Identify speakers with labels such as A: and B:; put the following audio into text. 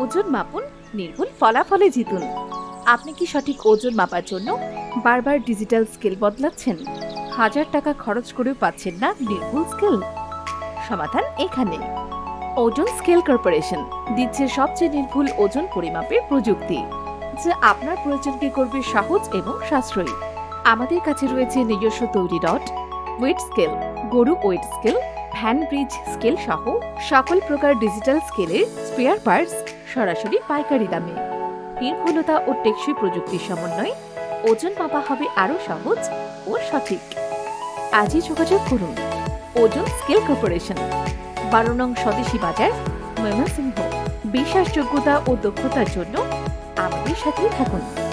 A: ওজন মাপুন, নির্ভুল ফলাফলে জিতুন। আপনি কি সঠিক ওজন মাপার জন্য বারবার ডিজিটাল স্কেল বদলাচ্ছেন? হাজার টাকা খরচ করেও পাচ্ছেন না নির্ভুল স্কেল। সমাধান এখানে। ওজন স্কেল কর্পোরেশন দিচ্ছে সবচেয়ে নির্ভুল ওজন পরিমাপের প্রযুক্তি, যা আপনার প্রয়োজনকে করবে সহজ এবং সাশ্রয়ী। আমাদের কাছে রয়েছে নিজস্ব তৈরি রড, ওয়েট স্কেল, গরু weight scale, van bridge scale সহ সকল প্রকার ডিজিটাল স্কেলের স্পেয়ার পার্টস। সরাসরি পাইকারি দামে। নির্ভুলতা ও টেকসই প্রযুক্তির সমন্বয়ে ওজন মাপা হবে আরও সহজ ও সঠিক। আজই যোগাযোগ করুন। ওজন স্কেল কর্পোরেশন, বারো নং স্বদেশী বাজার, ময়মনসিংহ। বিশ্বাসযোগ্যতা ও দক্ষতার জন্য আমাদের সাথেই থাকুন।